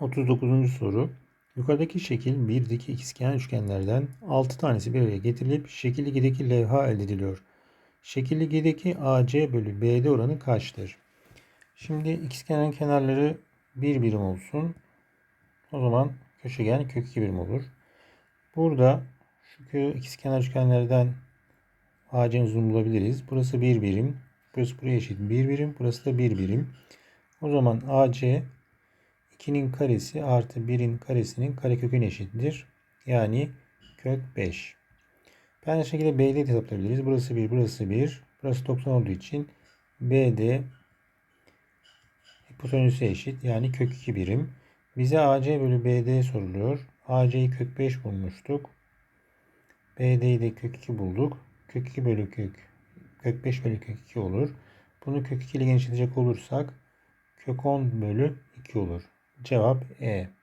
39. soru. Yukarıdaki şekil 1'deki ikizkenar üçgenlerden 6 tanesi bir araya getirilip şekil 2'deki levha elde ediliyor. Şekil 2'deki AC bölü BD oranı kaçtır? Şimdi ikizkenarın kenarları bir birim olsun. O zaman köşegen kök 2 birim olur. Burada şu ikizkenar üçgenlerden AC'nin uzunluğunu bulabiliriz. Burası bir birim. Burası buraya eşit bir birim. Burası da bir birim. O zaman AC 2'nin karesi artı 1'in karesinin kareköküne eşittir. Yani kök 5. Aynı şekilde BD'yi de hesaplayabiliriz. Burası 1, burası 1. Burası 90 olduğu için BD hipotenüse eşit. Yani kök 2 birim. Bize AC bölü BD soruluyor. AC'yi kök 5 bulmuştuk. BD'yi de kök 2 bulduk. Kök 2 bölü kök kök 5 bölü kök 2 olur. Bunu kök 2 ile genişletecek olursak kök 10 bölü 2 olur. Cevap E.